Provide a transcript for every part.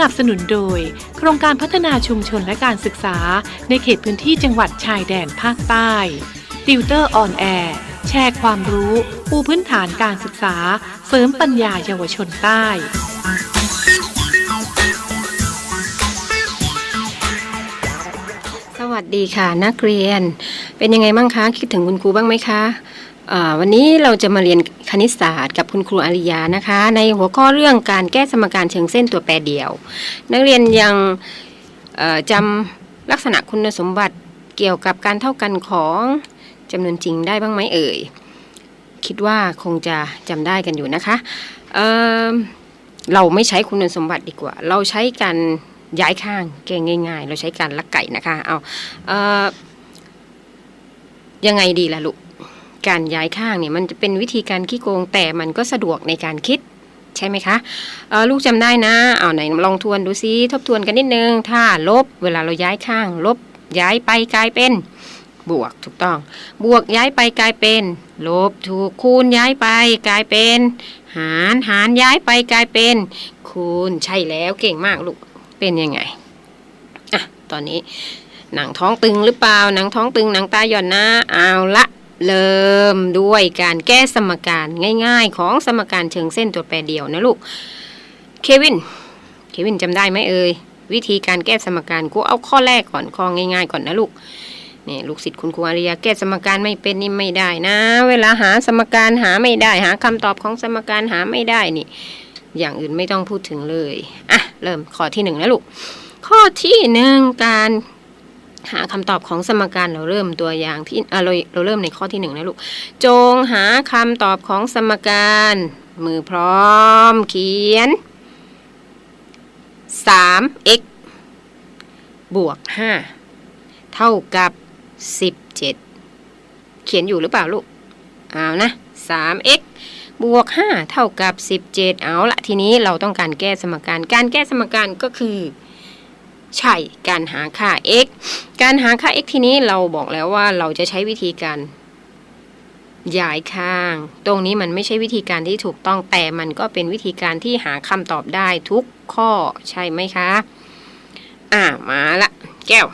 นับสนุนโดย โครงการพัฒนาชุมชนและการศึกษา ในเขตพื้นที่จังหวัดชายแดนภาคใต้ติวเตอร์ออนแอร์แชร์ความรู้ปูพื้นฐานการศึกษา เสริมปัญญาเยาวชนใต้สวัสดีค่ะนักเรียน เป็นยังไงบ้างคะ คิดถึงคุณครูบ้างไหมคะ วันนี้เราจะมาเรียนคณิตศาสตร์กับคุณครูอาริยานะคะ ในหัวข้อเรื่องการแก้สมการเชิงเส้นตัวแปรเดี่ยว นักเรียนยังจำลักษณะคุณสมบัติเกี่ยวกับการเท่ากันของจำนวนจริงได้บ้างไหมเอ่ย คิดว่าคงจะจำได้กันอยู่นะคะเเราไม่ใช้คุณสมบัติดีกว่า เราใช้การย้ายข้างแก้ง่าย ๆ เราใช้การลักไก่นะคะเอาเออยังไงดีล่ะลูก การย้ายข้างเนี่ยมันจะเป็นวิธีการขี้โกงแต่มันก็สะดวกในการคิดใช่ไหมคะลูกจำได้นะเอาไหนลองทวนดูซิทบทวนกันนิดนึง ถ้าลบเวลาเราย้ายข้าง ลบย้ายไปกลายเป็น บวกถูกต้อง บวกย้ายไปกลายเป็น ลบถูกคูณย้ายไปกลายเป็น หารหารย้ายไปกลายเป็น คูณใช่แล้วเก่งมากลูกเป็นยังไงอะตอนนี้หนังท้องตึงหรือเปล่าหนังท้องตึงหนังตาหย่อนนะเอาละ เริ่มด้วยการแก้สมการง่ายๆ ของสมการเชิงเส้นตัวแปรเดียวนะลูก เควิน เควินจำได้ไหมเอ่ย วิธีการแก้สมการกูเอาข้อแรกก่อนข้อง่าย ๆ ก่อนนะลูกนี่ลูกศิษย์คุณครูอาริยาแก้สมการไม่เป็นนี่ไม่ได้นะ เวลาหาสมการหาไม่ได้ หาคำตอบของสมการหาไม่ได้นี่ อย่างอื่นไม่ต้องพูดถึงเลย อะ เริ่มข้อที่หนึ่งนะลูก ข้อที่หนึ่งการ หาคำตอบของสมการเราเริ่มตัวอย่างที่เราเราเริ่มในข้อที่หนึ่งนะลูก จงหาคำตอบของสมการ มือพร้อมเขียน 3x บวก 5 เท่ากับ 17 เขียนอยู่หรือเปล่าลูก เอานะ 3x บวก 5 เท่ากับ 17 เอาละทีนี้เราต้องการแก้สมการ การแก้สมการก็คือ ใช่การหาค่า x การหาค่า x ทีนี้เราบอกแล้วว่าเราจะใช้วิธีการย้ายข้าง ตรงนี้มันไม่ใช่วิธีการที่ถูกต้องแต่มันก็เป็นวิธีการที่หาคำตอบได้ทุกข้อใช่ไหมคะ อ่ามาละ แก้ว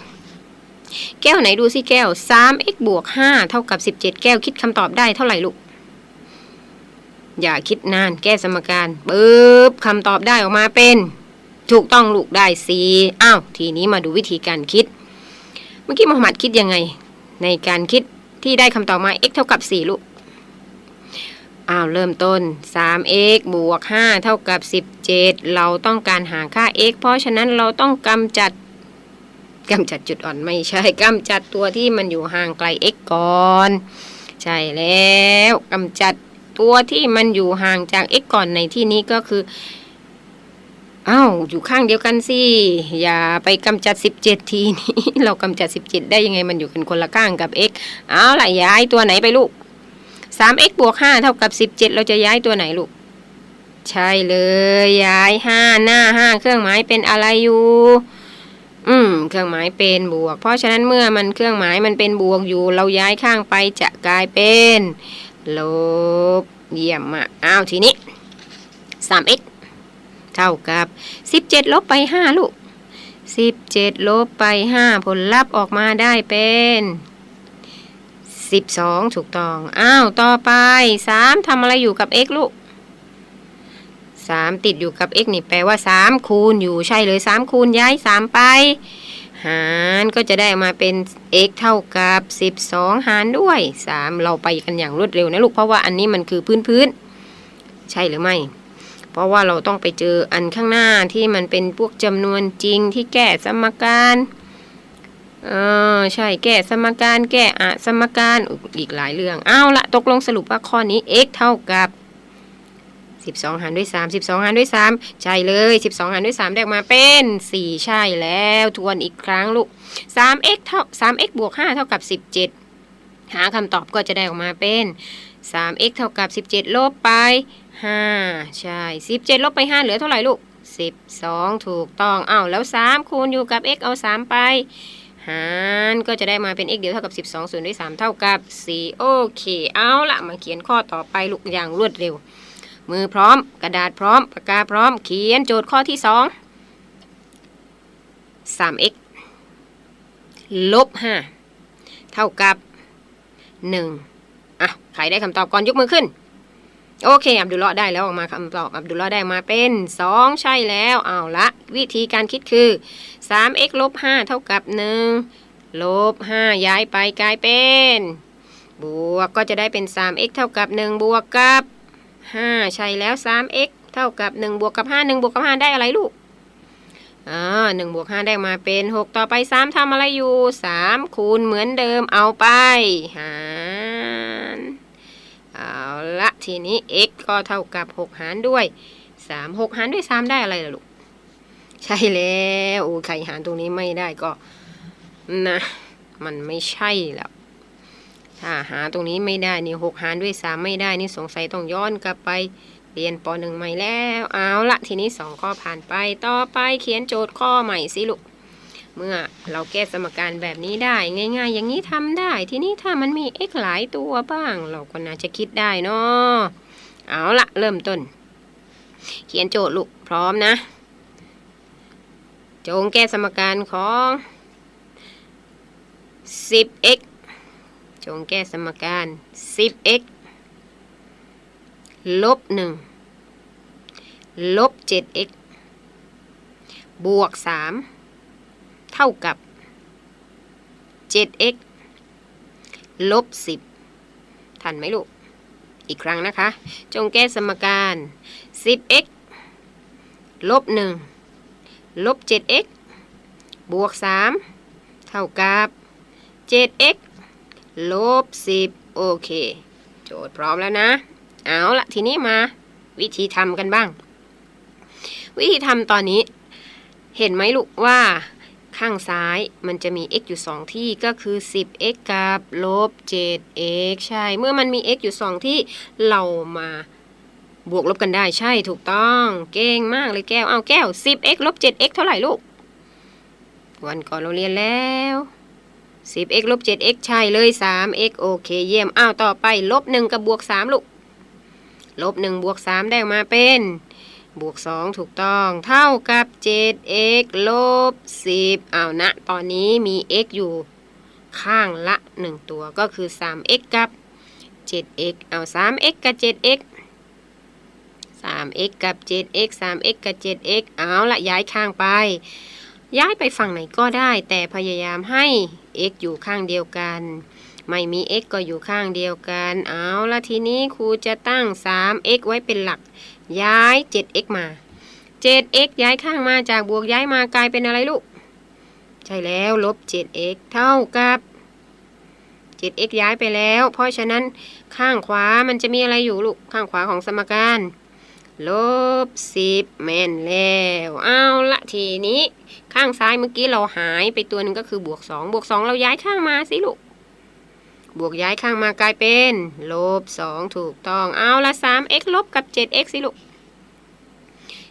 แก้วไหนดูสิแก้ว 3x บวก 5 เท่ากับ 17 แก้วคิดคำตอบได้เท่าไหร่ลูก อย่าคิดนานแก้สมการปึ๊บคำตอบได้ออกมาเป็น ถูกต้องลูกได้สีอ้าวทีนี้มาดูวิธีการคิด เมื่อกี้มหมัดคิดยังไง ในการคิดที่ได้คำตอบมา x เท่ากับ4ลูกอ้าวเริ่มต้น 3x บวก 5 เท่ากับ 17 เราต้องการหาค่า x เพราะฉะนั้นเราต้องกำจัดกำจัดจุดอ่อนไม่ใช่กำจัดตัวที่มันอยู่ห่างไกล x ก่อน ใช่แล้วกำจัดตัวที่มันอยู่ห่างจาก x ก่อนในที่นี้ก็คือ อ้าวอยู่ข้างเดียวกันสิ อย่าไปกำจัด 17 ทีนี้ เรากำจัด 17 ได้ยังไงมันอยู่กันคนละข้างกับ x เอาล่ะย้ายตัวไหนไปลูก 3x บวก 5 เท่ากับ 17 เราจะย้ายตัวไหนลูก ใช่เลยย้าย 5 หน้า 5 เครื่องหมายเป็นอะไรอยู่อืม เครื่องหมายเป็นบวก เพราะฉะนั้นเมื่อมันเครื่องหมายมันเป็นบวกอยู่ เราย้ายข้างไปจะกลายเป็นลบเยี่ยมมากอ้าวทีนี้ 3x เท่ากับ 17 ลบไป 5 ลูก 17 ลบไป 5 ผลลัพธ์ออกมาได้เป็น 12 ถูกต้อง อ้าว ต่อไป 3ทำอะไรอยู่กับ x ลูก 3 ติดอยู่กับ x นี่แปลว่า 3 คูณอยู่ใช่เลย 3 คูณย้าย 3 ไป หารก็จะได้มาเป็น x เท่ากับ 12 หารด้วย 3 เราไปกันอย่างรวดเร็วนะลูก เพราะว่าอันนี้มันคือพื้นพื้น ใช่หรือไม่ เพราะว่าเราต้องไปเจออันข้างหน้าที่มันเป็นพวกจำนวนจริงที่แก้สมการเออใช่แก้สมการแก้อะสมการอีกหลายเรื่องเอาละตกลงสรุปว่าข้อนี้ x เท่ากับ 12 หารด้วย 3 12 หารด้วย 3 ใช่เลย 12 หารด้วย 3 ได้ออกมาเป็น 4 ใช่แล้วทวนอีกครั้งลูก 3x เท่า 3x บวก 5 เท่ากับ 17 หาคำตอบก็จะได้ออกมาเป็น 3x เท่ากับ 17 ลบไป 5ใช่17ลบไป5เหลือเท่าไหร่ลูก12ถูกต้องอ้าวแล้ว3คูณอยู่กับ x เอา3ไป หารก็จะได้มาเป็น x เดียวเท่ากับ 12ส่วนด้วย 3 เท่ากับ4โอเค เอาละมาเขียนข้อต่อไปลูกอย่างรวดเร็ว มือพร้อม กระดาษพร้อม ปากกาพร้อม เขียนโจทย์ข้อที่ 2 3x ลบ5เท่ากับ 1อะใครได้คำตอบก่อนยกมือขึ้น โอเค อับดุลเลาะได้แล้วออกมาคำตอบอับดุลเลาะได้มาเป็น 2 ใช่แล้วเอาละ วิธีการคิดคือ 3x ลบ5เท่ากับ 1 ลบ 5 ย้ายไปกลายเป็น บวกก็จะได้เป็น 3x เท่ากับ 1 บวกกับ 5 ใช่แล้ว 3x เท่ากับ 1 บวกกับ 5 1 บวกกับ 5 ได้อะไรลูกอ่า1บวก5ได้มาเป็น 6 ต่อไป 3ทำอะไรอยู่ 3 คูณเหมือนเดิมเอาไปหาร เอาละทีนี้ x ก็เท่ากับ 6 หารด้วย 3 6 หารด้วย 3 ได้อะไรล่ะลูก ใช่แล้วโอ้ใครหารตรงนี้ไม่ได้ก็นะ มันไม่ใช่แล้วถ้าหาตรงนี้ไม่ได้นี่หกหารด้วยสามไม่ได้นี่สงสัยต้องย้อนกลับไปเรียนปหนึ่งใหม่แล้ว เอาละทีนี้สองข้อผ่านไปต่อไปเขียนโจทย์ข้อใหม่สิลูก เมื่อเราแก้สมการแบบนี้ได้ ง่ายๆ อย่างนี้ทำได้ ทีนี้ถ้ามันมี x หลายตัวบ้าง เราก็น่าจะคิดได้เนาะเอาละเริ่มต้น เขียนโจทย์ลูกพร้อมนะ จงแก้สมการของ 10x จงแก้สมการ 10x ลบ 1 ลบ 7x บวก 3 เท่ากับ 7x ลบ 10 ทันไหมลูก อีกครั้งนะคะ จงแก้สมการ 10x ลบ 1 ลบ 7x บวก 3 เท่ากับ 7x ลบ 10 โอเค โจทย์พร้อมแล้วนะ เอาละทีนี้มาวิธีทำกันบ้าง วิธีทำตอนนี้ เห็นไหมลูกว่า ข้างซ้ายมันจะมี x อยู่ 2 ที่ก็คือ 10x กับลบ 7x ใช่ เมื่อมันมี x อยู่ 2 ที่เรามาบวกลบกันได้ใช่ถูกต้อง เก่งมากเลยแก้วเอาแก้ว 10x ลบ 7x เท่าไหร่ลูก วันก่อนเราเรียนแล้ว 10x ลบ 7x ใช่เลย 3x โอเค เยี่ยมอ้าวต่อไป ลบ 1 กับบวก 3 ลูก ลบ 1 บวก 3 ได้ออกมาเป็น บวก 2 ถูกต้องเท่ากับ 7x ลบ 10อ้านะ ตอนนี้มี x อยู่ข้างละ 1 ตัวก็คือ 3x กับ 7x เอา 3x กับ 7x 3x กับ 7x 3x กับ 7x เอาละย้ายข้างไป ย้ายไปฝั่งไหนก็ได้ แต่พยายามให้ x อยู่ข้างเดียวกัน ไม่มี x ก็อยู่ข้างเดียวกัน เอาละทีนี้ครูจะตั้ง 3x ไว้เป็นหลัก ย้าย 7x มา 7x ย้ายข้างมาจากบวกย้ายมากลายเป็นอะไรลูก ใช่แล้วลบ 7x เท่ากับ 7x ย้ายไปแล้ว เพราะฉะนั้นข้างขวามันจะมีอะไรอยู่ลูก ข้างขวาของสมการลบ10แม่นแล้ว เอาละทีนี้ ข้างซ้ายเมื่อกี้เราหายไปตัวหนึ่งก็คือบวก2บวก2เราย้ายข้างมาสิลูก บวกย้ายข้างมากลายเป็นลบ2ถูกต้อง เอาละ 3x ลบกับ 7x สิลูก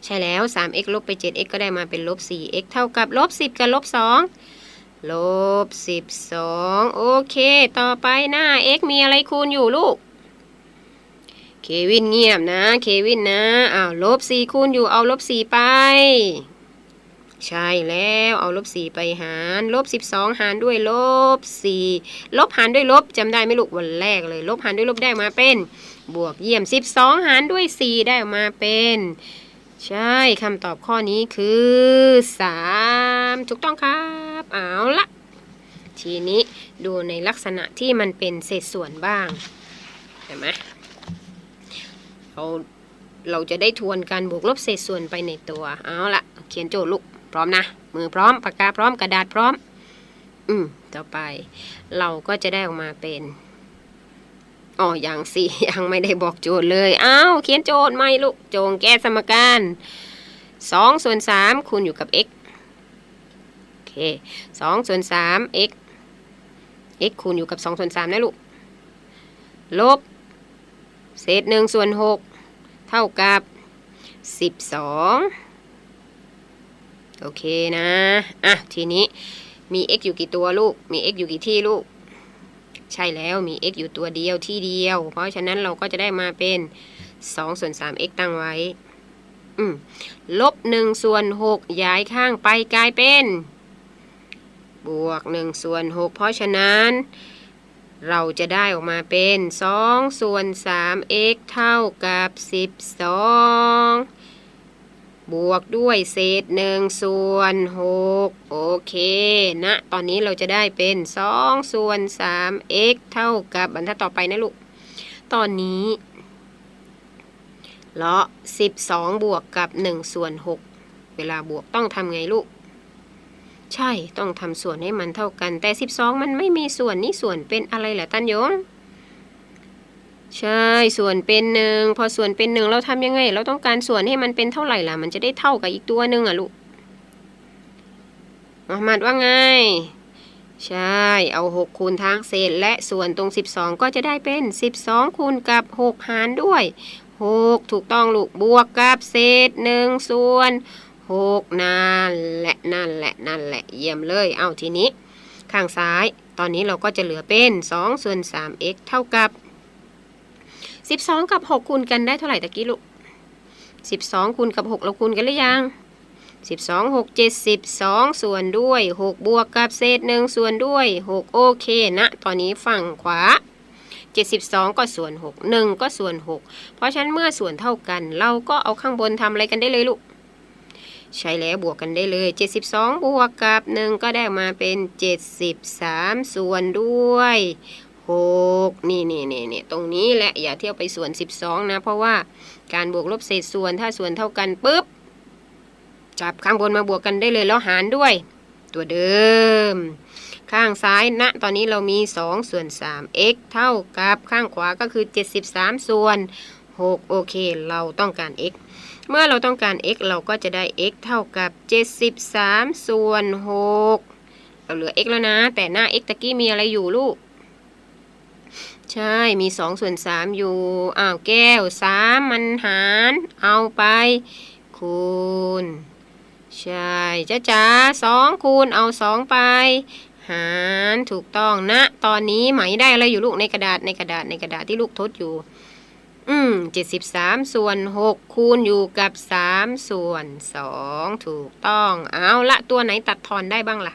ใช่แล้ว 3x ลบไป 7x ก็ได้มาเป็นลบ 4x เท่ากับลบ 10 กับลบ 2 ลบ 12 โอเค ต่อไปหน้า x มีอะไรคูณอยู่ลูก เควินเงียบนะ เควินนะอ้าวลบ 4 คูณอยู่เอาลบ 4 ไป ใช่แล้วเอาลบ 4 ไปหาร ลบ 12 หารด้วยลบ 4 ลบหารด้วยลบจำได้ไหมลูกวันแรกเลย ลบหารด้วยลบได้มาเป็น บวกเยี่ยม 12 หารด้วย 4 ได้มาเป็น ใช่คำตอบข้อนี้คือ3ถูกต้องครับ เอาละทีนี้ดูในลักษณะที่มันเป็นเศษส่วนบ้างเห็นไหมเราเราจะได้ทวนการบวกลบเศษส่วนไปในตัว เอาละเขียนโจทย์ลูกพร้อมนะ มือพร้อมปากกาพร้อมกระดาษพร้อม อืม ต่อไป เราก็จะได้ออกมาเป็น อ๋อยังสิยังไม่ได้บอกโจทย์เลยอ้าวเขียนโจทย์ไม่ลูกโจงแก้สมการสองส่วนสามคูณอยู่กับ x โอเคสองส่วนสาม x x คูณอยู่กับสองส่วนสามนะลูกลบเศษหนึ่งส่วนหกเท่ากับสิบสองโอเคนะ อะ ทีนี้มี x อยู่กี่ตัวลูก มี x อยู่กี่ที่ลูก ใช่แล้วมี x อยู่ตัวเดียวที่เดียว เพราะฉะนั้นเราก็จะได้มาเป็น2ส่วน 3x ตั้งไว้อืมลบ1ส่วน6ย้ายข้างไปกลายเป็น บวก1ส่วน6เพราะฉะนั้น เราจะได้ออกมาเป็น2ส่วน 3x เท่ากับ 12 บวกด้วยเศษ1ส่วน6โอเคนะ ตอนนี้เราจะได้เป็น2ส่วน 3x เท่ากับบรรทัดต่อไปนะลูก ตอนนี้เลาะ12บวกกับ1ส่วน6เวลาบวกต้องทำไงลูก ใช่ต้องทำส่วนให้มันเท่ากัน แต่12มันไม่มีส่วนนี่ส่วนเป็นอะไรเหรอตันยง ใช่ส่วนเป็นหนึ่งพอส่วนเป็นหนึ่งเราทำยังไง เราต้องการส่วนให้มันเป็นเท่าไหร่ล่ะ มันจะได้เท่ากับอีกตัวหนึ่งอะลูกมหมัดว่าไง ใช่ เอา 6 คูณทางเศษ และส่วนตรง 12 ก็จะได้เป็น 12 คูณกับ 6 หารด้วย 6 ถูกต้องลูกบวกกับเศษ 1 ส่วน 6 นั่นแหละนั่นแหละนั่นแหละเยี่ยมเลย เอาทีนี้ ข้างซ้าย ตอนนี้เราก็จะเหลือเป็น 2 ส่วน 3x เท่ากับ 12 กับ 6 คูณกันได้เท่าไหร่ตะกี้ลูก 12 คูณกับ 6 เราคูณกันหรือยัง 12 6 72ส่วนด้วย 6 บวกกับเศษ 1 ส่วนด้วย 6 โอเคนะ ตอนนี้ฝั่งขวา 72 ก็ส่วน 6 1 ก็ส่วน 6 เพราะฉะนั้นเมื่อส่วนเท่ากัน เราก็เอาข้างบนทำอะไรกันได้เลยลูก ใช่แล้วบวกกันได้เลย 72 บวกกับ 1 ก็ได้มาเป็น 73 ส่วนด้วย 6นี่นี่นี่นี่ตรงนี้แหละอย่าเที่ยวไปส่วน 12 นะ เพราะว่าการบวกลบเศษส่วนถ้าส่วนเท่ากันปุ๊บจับข้างบนมาบวกกันได้เลยแล้วหารด้วย ตัวเดิม ข้างซ้ายณนะตอนนี้เรามี 2 ส่วน 3 x เท่ากับข้างขวาก็คือ 73 ส่วน 6 โอเค เราต้องการ x เมื่อเราต้องการ x เราก็จะได้ x เท่ากับ 73 ส่วน 6 เราเหลือ x แล้วนะ แต่หน้า x ตะกี้มีอะไรอยู่ลูก ใช่มี2ส่วน3อยู่อ้าวแก้ว3มันหาร เอาไป คูณ ใช่จ้าจ๋าสองคูณเอาสองไป หารถูกต้องนะ ตอนนี้ไหมได้อะไรอยู่ลูกในกระดาษในกระดาษในกระดาษที่ลูกทดอยู่ อืมเจ็ดสิบสามส่วนหกคูณอยู่กับสามส่วนสองถูกต้อง เอาละตัวไหนตัดทอนได้บ้างล่ะ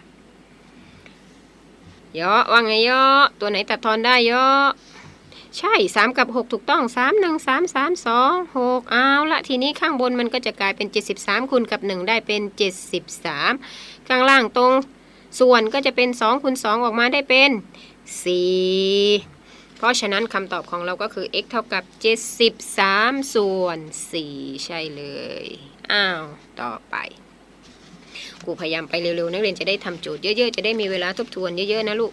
ยอะว่าไงยอตัวไหนตัดทอนได้ยอะใช่สามกับหกถูกต้องสามหนึ่งสามสามสองหกเอาละทีนี้ข้างบนมันก็จะกลายเป็นเจ็ดสิบสามคูณกับหนึ่งได้เป็นเจ็ดสิบสามข้างล่างตรงส่วนก็จะเป็นสองคูณสองออกมาได้เป็นสี่เพราะฉะนั้นคำตอบของเราก็คือ x เท่ากับ 73 ส่วน 4 ใช่เลย อ้าว ต่อไป ครูพยายามไปเร็วๆ นักเรียนจะได้ทำโจทย์เยอะๆ จะได้มีเวลาทบทวนเยอะๆนะลูก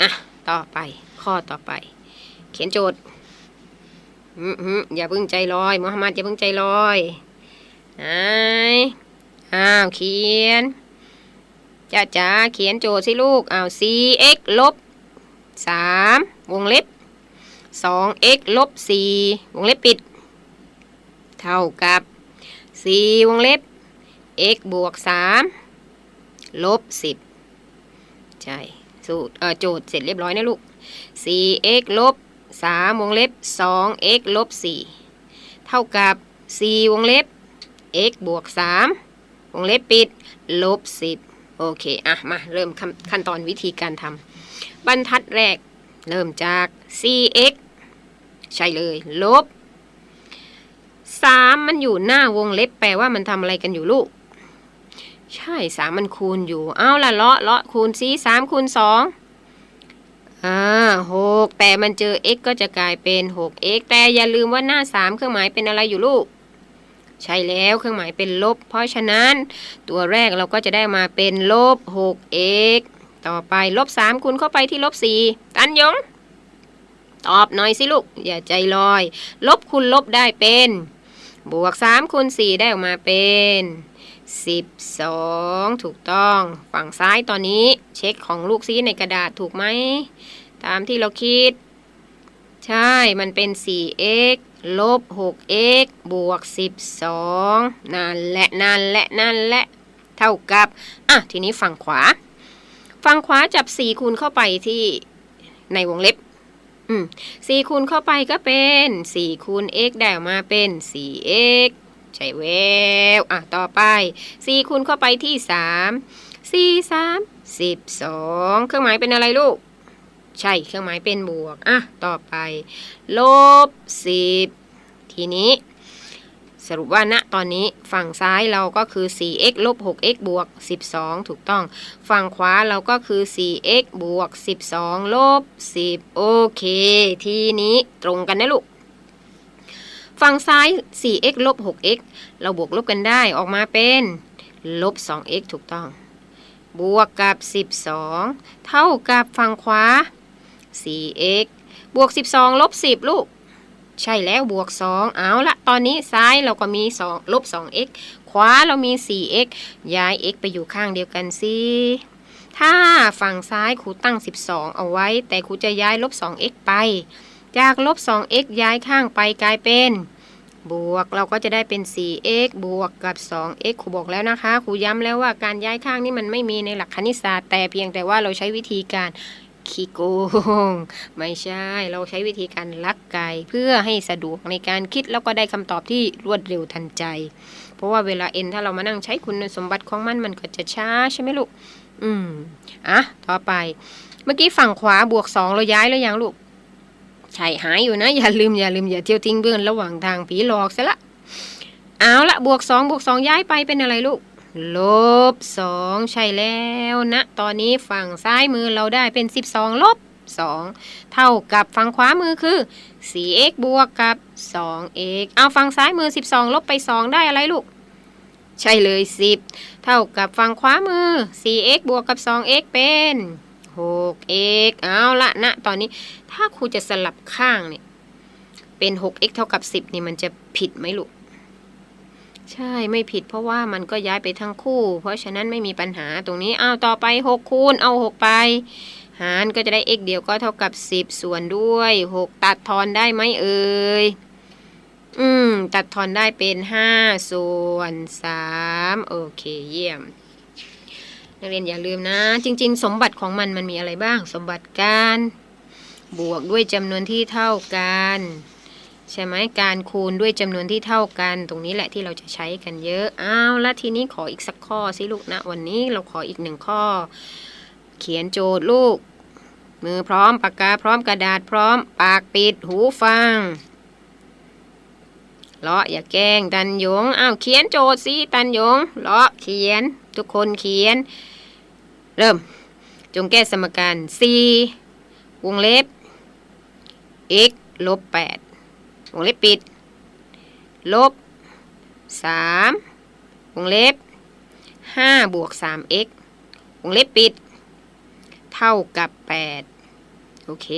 อะ ต่อไปข้อต่อไป เขียนโจทย์อืมอย่าเพิ่งใจลอยมุฮัมมัดอย่าเพิ่งใจลอยไหนอ้าวเขียนจ้าจ๋าเขียนโจทย์สิลูกอ้าว 4x ลบ3วงเล็บ 2x ลบ4วงเล็บปิด เท่ากับ 4 วงเล็บ x บวก 3 ลบ 10 ใช่ สูตรเออโจทย์เสร็จเรียบร้อยนะลูก 4x ลบ 3 วงเล็บ 2x ลบ 4 เท่ากับ 4 วงเล็บ x บวก 3 วงเล็บปิด ลบ 10 โอเค อะ มาเริ่มขั้นขั้นตอนวิธีการทำบรรทัดแรกเริ่มจาก 4x ใช่เลย ลบ 3 มันอยู่หน้าวงเล็บแปลว่ามันทำอะไรกันอยู่ลูก ใช่สามมันคูณอยู่ เอาละเลาะเลาะคูณซีสามคูณสองอ่าหกแต่มันเจอ x ก็จะกลายเป็น 6x แต่อย่าลืมว่าหน้า 3 เครื่องหมายเป็นอะไรอยู่ลูก ใช่แล้วเครื่องหมายเป็นลบ เพราะฉะนั้น ตัวแรกเราก็จะได้มาเป็นลบ 6x ต่อไปลบ 3 คูณเข้าไปที่ลบ 4 ตันยง ตอบหน่อยสิลูก อย่าใจลอย ลบคูณลบได้เป็น บวกสามคูณสี่ได้ออกมาเป็น สิบสองถูกต้อง ฝั่งซ้ายตอนนี้เช็คของลูกซีในกระดาษถูกไหม ตามที่เราคิด ใช่ มันเป็น 4x ลบ 6x บวก 12 นั่นแหละ นั่นแหละ นั่นแหละ เท่ากับ อะ ทีนี้ฝั่งขวา ฝั่งขวาจับ 4 คูณเข้าไปที่ในวงเล็บ อืม4คูณเข้าไปก็เป็น 4 คูณ x ได้ออกมาเป็น 4x ใช่แววอะ ต่อไป 4 คูณเข้าไปที่ 3 4 3 12 เครื่องหมายเป็นอะไรลูก ใช่ เครื่องหมายเป็นบวก อะ ต่อไป ลบ 10 ทีนี้ สรุปว่าณตอนนี้ฝั่งซ้ายเราก็คือ 4x ลบ 6x บวก 12 ถูกต้อง ฝั่งขวาเราก็คือ 4x บวก 12 ลบ 10 โอเค ทีนี้ตรงกันนะลูก ฝั่งซ้าย 4x ลบ 6x เราบวกลบกันได้ออกมาเป็นลบ 2x ถูกต้อง บวกกับ 12 เท่ากับฝั่งขวา 4x บวก 12 ลบ 10 ลูก ใช่แล้วบวก 2 เอาละตอนนี้ซ้ายเราก็มี 2 ลบ 2x ขวาเรามี 4x ย้าย x ไปอยู่ข้างเดียวกันสิถ้าฝั่งซ้ายครูตั้ง 12 เอาไว้ แต่ครูจะย้ายลบ 2x ไป จากลบ 2x ย้ายข้างไปกลายเป็น บวกเราก็จะได้เป็น 4x บวกกับ 2x ครูบอกแล้วนะคะ ครูย้ำแล้วว่าการย้ายข้างนี่มันไม่มีในหลักคณิตศาสตร์ แต่เพียงแต่ว่าเราใช้วิธีการขี้โกง ไม่ใช่ เราใช้วิธีการลักไก่เพื่อให้สะดวกในการคิดแล้วก็ได้คำตอบที่รวดเร็วทันใจ เพราะว่าเวลาเอ็นถ้าเรามานั่งใช้คุณสมบัติของมันมันก็จะช้าใช่ไหมลูก อืม อะ ต่อไป เมื่อกี้ฝั่งขวาบวกสองเราย้ายแล้วยังลูก ใช่หายอยู่นะ อย่าลืมอย่าลืมอย่าเที่ยวทิ้งเพื่อนระหว่างทางผีหลอกซะละเอาละบวกสองบวกสองย้ายไปเป็นอะไรลูกลบสองใช่แล้วนะ ตอนนี้ฝั่งซ้ายมือเราได้เป็น 12 ลบ 2 เท่ากับฝั่งขวามือคือ 4x บวกกับ 2x เอาฝั่งซ้ายมือ 12 ลบไป 2 ได้อะไรลูก ใช่เลย 10 เท่ากับฝั่งขวามือ 4x บวกกับ 2x เป็น 6x เอาละนะตอนนี้ถ้าครูจะสลับข้างเนี่ยเป็น 6x เท่ากับ 10 นี่มันจะผิดไหมลูก ใช่ไม่ผิดเพราะว่ามันก็ย้ายไปทั้งคู่ เพราะฉะนั้นไม่มีปัญหาตรงนี้อ้าวต่อไป 6 คูณเอา 6 ไป หารก็จะได้ x เดียวก็เท่ากับ 10 ส่วนด้วย 6 ตัดทอนได้ไหมเอ่ยอืม ตัดทอนได้เป็น 5 ส่วน 3 โอเคเยี่ยม นักเรียนอย่าลืมนะ จริง ๆ สมบัติของมันมันมีอะไรบ้าง สมบัติการบวกด้วยจำนวนที่เท่ากัน ใช่ไหมการคูณด้วยจำนวนที่เท่ากัน ตรงนี้แหละที่เราจะใช้กันเยอะอ้าวแล้วทีนี้ขออีกสักข้อสิลูกนะ วันนี้เราขออีกหนึ่งข้อ เขียนโจทย์ลูก มือพร้อมปากกาพร้อมกระดาษพร้อม ปากปิดหูฟังเลาะอย่าแกล้งตันยงอ้าวเขียนโจทย์สิตันยงเลาะเขียน ทุกคนเขียน เริ่ม จงแก้สมการ c วงเล็บ x ลบ8วงเล็บปิด ลบ 3 วงเล็บ 5 บวก 3x วงเล็บปิด เท่ากับ 8 โอเค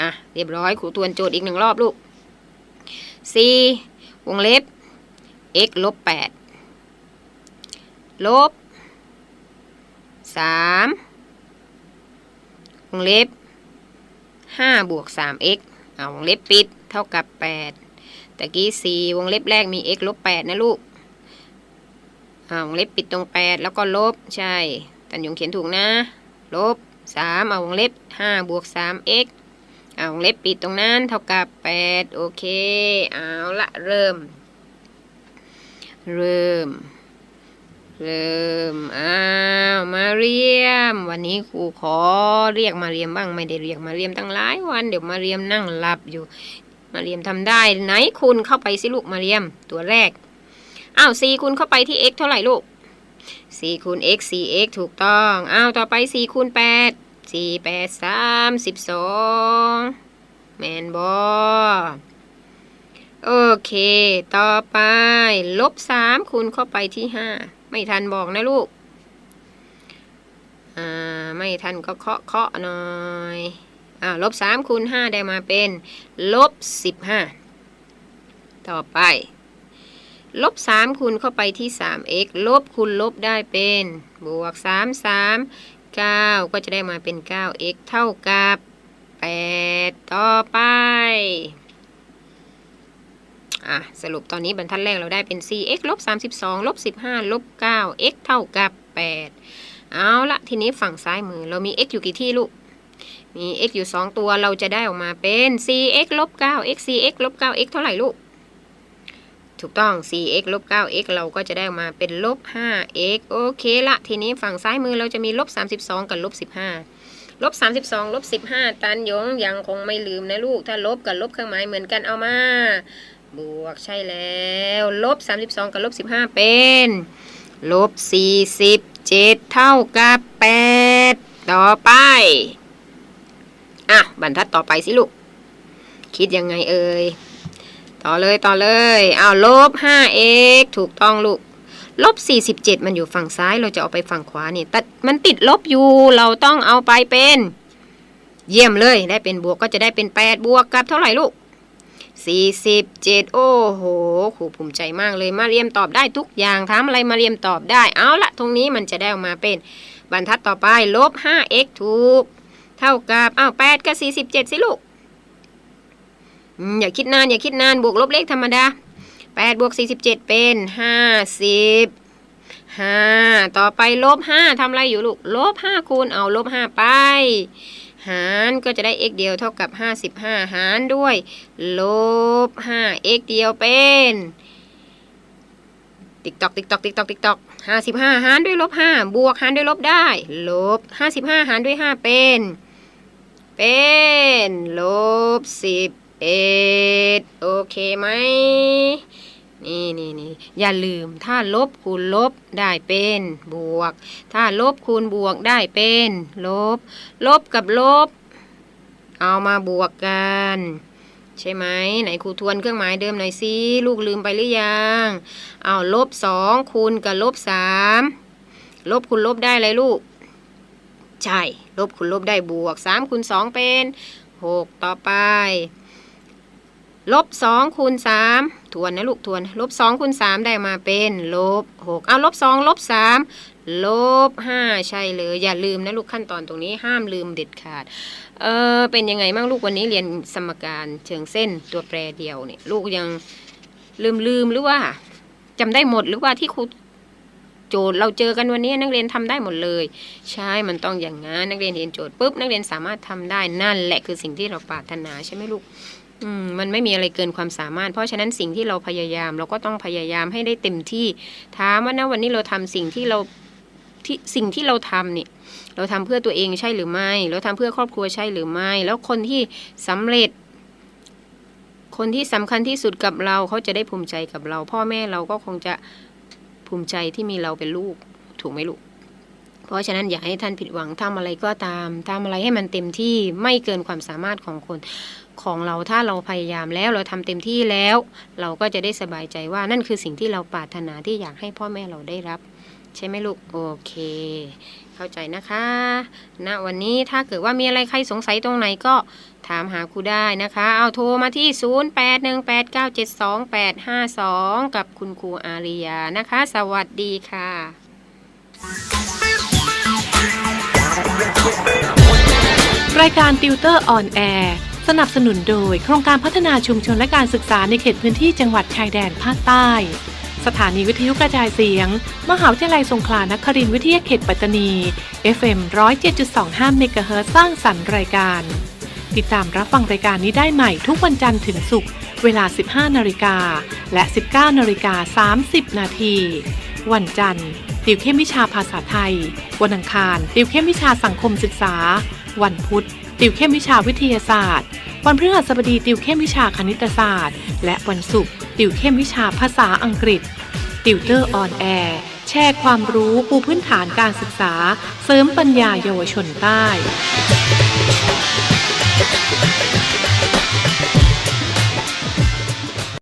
อะ เรียบร้อยครูทวนโจทย์อีกหนึ่งรอบลูก c วงเล็บ x ลบ8ลบ 3วงเล็บ5บวก 3x เอเอาวงเล็บปิดเท่ากับ8ตะกี้4วงเล็บแรกมี x ลบ8นะลูกเอาวงเล็บปิดตรง8แล้วก็ลบใช่ตันยงเขียนถูกนะ ลบ3เอาวงเล็บ5บวก 3x เอาวงเล็บปิดตรงนั้นเท่ากับ8โอเค เอาละเริ่ม เริ่ม เริ่มอ้าวมาเรียม วันนี้ครูขอเรียกมาเรียมบ้างไม่ได้เรียกมาเรียมตั้งหลายวัน เดี๋ยวมาเรียมนั่งหลับอยู่ มาเรียมทำได้ไหนคุณเข้าไปสิลูกมาเรียมตัวแรกอ้าว4คูณเข้าไปที่ x เท่าไหร่ลูก4คูณ x 4x ถูกต้องอ้าวต่อไป4คูณ8 4 8 3 12แมนบอโอเค ต่อไป ลบ3คูณเข้าไปที่5 ไม่ทันบอกนะลูก อ่า ไม่ทันก็เคาะเคาะหน่อยอ่าลบสามคูณห้าได้มาเป็น ลบสิบห้าต่อไป ลบสามคูณเข้าไปที่สาม x ลบคูณลบได้เป็น บวกสามสามเก้าก็จะได้มาเป็นเก้า x เท่ากับแปดต่อไป อะสรุปตอนนี้บรรทัดแรกเราได้เป็น 4x ลบ32 ลบ 15 ลบ 9 x เท่ากับ 8 เอาละทีนี้ฝั่งซ้ายมือเรามี x อยู่กี่ที่ลูก มี x อยู่ 2 ตัวเราจะได้ออกมาเป็น 4x ลบ 9 x 4x ลบ 9 x เท่าไหร่ลูก ถูกต้อง 4x ลบ 9 x เราก็จะได้ออกมาเป็นลบ 5 x โอเคละทีนี้ฝั่งซ้ายมือเราจะมีลบ 32 กับลบ 15ลบ32ลบ15ตันยงยังคงไม่ลืมนะลูก ถ้าลบกับลบเครื่องหมายเหมือนกันเอามา บวกใช่แล้วลบ 32 กับลบ 15 เป็นลบ 47 เท่ากับ 8 ต่อไป อะ บรรทัดต่อไปสิลูก คิดยังไงเอ่ย ต่อเลยต่อเลยเอาลบ 5x ถูกต้องลูกลบ 47 มันอยู่ฝั่งซ้ายเราจะเอาไปฝั่งขวานี่แต่มันติดลบอยู่เราต้องเอาไปเป็น เยี่ยมเลยได้เป็นบวกก็จะได้เป็น 8 บวกกับเท่าไหร่ลูก 47 โอ้โหครูภูมิใจมากเลยมาเรียมตอบได้ทุกอย่างถามอะไรมาเรียมตอบได้ เอาละตรงนี้มันจะได้ออกมาเป็นบรรทัดต่อไปลบ 5x ถูก เท่ากับอ้าว8กับ 47 สิลูกอืมอย่าคิดนานอย่าคิดนานบวกลบเลขธรรมดา 8 บวก 47 เป็น 50 5 ต่อไปลบ 5ทำอะไรอยู่ลูก ลบ 5 คูณเอาลบ 5 ไป หารก็จะได้ x เดียวเท่ากับ 55 หารด้วย ลบ 5 x เดียวเป็น ติ๊กตอกติ๊กตอกติ๊กตอกติ๊กตอกห้าสิบห้าหารด้วยลบห้าบวกหารด้วยลบได้ ลบห้าสิบห้าหารด้วยห้าเป็น เป็นลบสิบเอ็ดโอเคไหม นี่นี่นี่อย่าลืมถ้าลบคูณลบได้เป็นบวก ถ้าลบคูณบวกได้เป็น ลบ ลบกับลบ เอามาบวกกัน ใช่ไหมไหนครูทวนเครื่องหมายเดิมหน่อยสิลูกลืมไปหรือยังเอาลบสองคูณกับลบสามลบคูณลบได้เลยลูก ใช่ ลบคูณลบได้บวกสามคูณสองเป็นหกต่อไป ลบสองคูณสาม ทวนนะลูกทวนลบสองคูณสามได้มาเป็นลบหกเอาลบสองลบสามลบห้าใช่เลย อย่าลืมนะลูกขั้นตอนตรงนี้ห้ามลืมเด็ดขาด เออเป็นยังไงบ้างลูกวันนี้เรียนสมการเชิงเส้นตัวแปรเดียวเนี่ยลูกยังลืมลืมหรือว่าจำได้หมดหรือว่าที่ครูโจทย์เราเจอกันวันนี้นักเรียนทำได้หมดเลย ใช่มันต้องอย่างนั้นนักเรียนเห็นโจทย์ปุ๊บนักเรียนสามารถทำได้นั่นแหละคือสิ่งที่เราปรารถนาใช่ไหมลูก มมันไม่มีอะไรเกินความสามารถ เพราะฉะนั้นสิ่งที่เราพยายามเราก็ต้องพยายามให้ได้เต็มที่ถามว่านะวันนี้เราทำสิ่งที่เราที่สิ่งที่เราทำเนี่ยเราทำเพื่อตัวเองใช่หรือไม่ เราทำเพื่อครอบครัวใช่หรือไม่ แล้วคนที่สำเร็จ คนที่สำคัญที่สุดกับเราเขาจะได้ภูมิใจกับเรา พ่อแม่เราก็คงจะภูมิใจที่มีเราเป็นลูกถูกไหมลูกเพราะฉะนั้นอย่าให้ท่านผิดหวังทำอะไรก็ตามทำอะไรให้มันเต็มที่ไม่เกินความสามารถของคน ของเราถ้าเราพยายามแล้วเราทำเต็มที่แล้ว เราก็จะได้สบายใจว่านั่นคือสิ่งที่เราปรารถนาที่อยากให้พ่อแม่เราได้รับ ใช่ไหมลูกโอเค เข้าใจนะคะณนะวันนี้ถ้าเกิดว่ามีอะไรใครสงสัยตรงไหนก็ถามหาครูได้นะคะ เอาโทรมาที่ 0818972852 กับคุณครูอาริยานะคะ สวัสดีค่ะ รายการติวเตอร์ออนแอร์ สนับสนุนโดย โครงการพัฒนาชุมชนและการศึกษาในเขตพื้นที่จังหวัดชายแดนภาคใต้ สถานีวิทยุกระจายเสียง มหาวิทยาลัยสงขลานครินทร์วิทยาเขตปัตตานี FM 107.25เมกะเฮิรตซ์สร้างสรรค์รายการ ติดตามรับฟังรายการนี้ได้ใหม่ทุกวันจันทร์ถึงศุกร์เวลา 15นาฬิกาและ 19นาฬิกา30 นาที วันจันทร์ ติวเข้มวิชาภาษาไทย วันอังคาร ติวเข้มวิชาสังคมศึกษา วันพุธ ติวเข้มวิชาวิทยาศาสตร์ วันพฤหัสบดีติวเข้มวิชาคณิตศาสตร์ และวันศุกร์ติวเข้มวิชาภาษาอังกฤษ ติวเตอร์ออนแอร์แชร์ความรู้ปูพื้นฐานการศึกษา เสริมปัญญาเยาวชนใต้